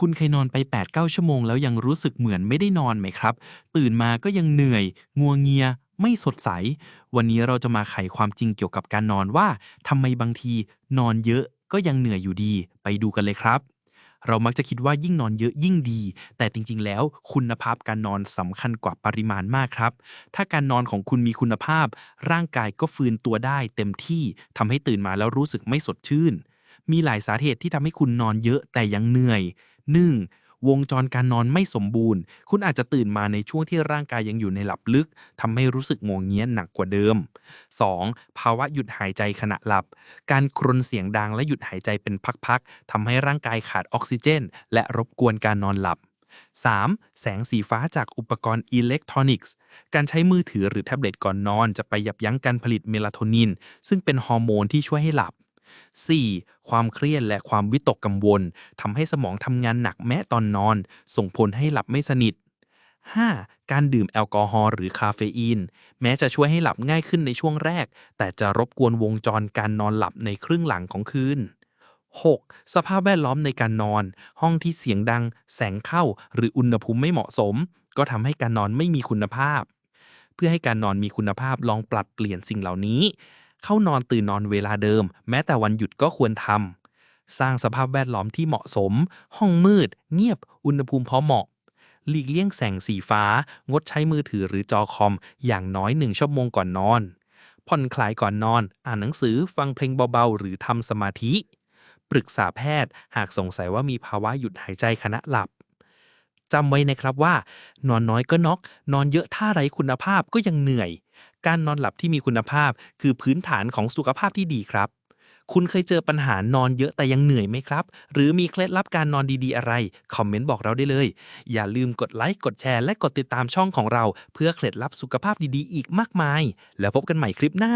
คุณเคยนอนไป 8-9 ชั่วโมงแล้วยังรู้สึกเหมือนไม่ได้นอนไหมครับ ตื่นมาก็ยังเหนื่อย งัวงเงีย ไม่สดใส วันนี้เราจะมาไขความจริงเกี่ยวกับการนอนว่าทำไมบางทีนอนเยอะก็ยังเหนื่อยอยู่ดี ไปดูกันเลยครับ เรามักจะคิดว่ายิ่งนอนเยอะยิ่งดี แต่จริงๆ แล้วคุณภาพการนอนสำคัญกว่าปริมาณมากครับ ถ้าการนอนของคุณมีคุณภาพ ร่างกายก็ฟื้นตัวได้เต็มที่ทำให้ตื่นมาแล้วรู้สึกไม่สดชื่น มีหลายสาเหตุที่ทำให้คุณนอนเยอะแต่ยังเหนื่อย 1. วงจรการนอนไม่สมบูรณ์ คุณอาจจะตื่นมาในช่วงที่ร่างกายยังอยู่ในหลับลึกทำให้รู้สึกงวงเงียหนักกว่าเดิม 2. ภาวะหยุดหายใจขณะหลับ การกรนเสียงดังและหยุดหายใจเป็นพักๆทำให้ร่างกายขาดออกซิเจน และรบกวนการนอนหลับ 3. แสงสีฟ้าจากอุปกรณ์อิเล็กทรอนิกส์ การใช้มือถือหรือแท็บเล็ตก่อนนอน จะไปยับยั้งการผลิตเมลาโทนิน ซึ่งเป็นฮอร์โมนที่ช่วยให้หลับ 4. ความเครียดและความวิตกกังวลทำให้สมองทำงานหนักแม้ตอนนอน ส่งผลให้หลับไม่สนิท 5. การดื่มแอลกอฮอล์หรือคาเฟอีน แม้จะช่วยให้หลับง่ายขึ้นในช่วงแรก แต่จะรบกวนวงจรการนอนหลับในครึ่งหลังของคืน 6. สภาพแวดล้อมในการนอน ห้องที่เสียงดัง แสงเข้า หรืออุณหภูมิไม่เหมาะสม ก็ทำให้การนอนไม่มีคุณภาพ เพื่อให้การนอนมีคุณภาพลองปรับเปลี่ยนสิ่งเหล่านี้ เข้านอนตื่นนอนเวลาเดิม แม้แต่วันหยุดก็ควรทำ สร้างสภาพแวดล้อมที่เหมาะสม ห้องมืด เงียบ อุณหภูมิพอเหมาะ หลีกเลี่ยงแสงสีฟ้า งดใช้มือถือหรือจอคอม อย่างน้อยหนึ่งชั่วโมงก่อนนอน ผ่อนคลายก่อนนอน อ่านหนังสือ ฟังเพลงเบาๆ หรือทำสมาธิ ปรึกษาแพทย์ หากสงสัยว่ามีภาวะหยุดหายใจขณะหลับจำไว้นะครับว่า นอนน้อยก็น็อก นอนเยอะถ้าไร้คุณภาพก็ยังเหนื่อย การนอนหลับที่มีคุณภาพ คือพื้นฐานของสุขภาพที่ดีครับ คุณเคยเจอปัญหานอนเยอะแต่ยังเหนื่อยไหมครับ หรือมีเคล็ดลับการนอนดีๆอะไร คอมเมนต์บอกเราได้เลย อย่าลืมกดไลค์ กดแชร์ และกดติดตามช่องของเรา เพื่อเคล็ดลับสุขภาพดีๆ อีกมากมาย แล้วพบกันใหม่คลิปหน้า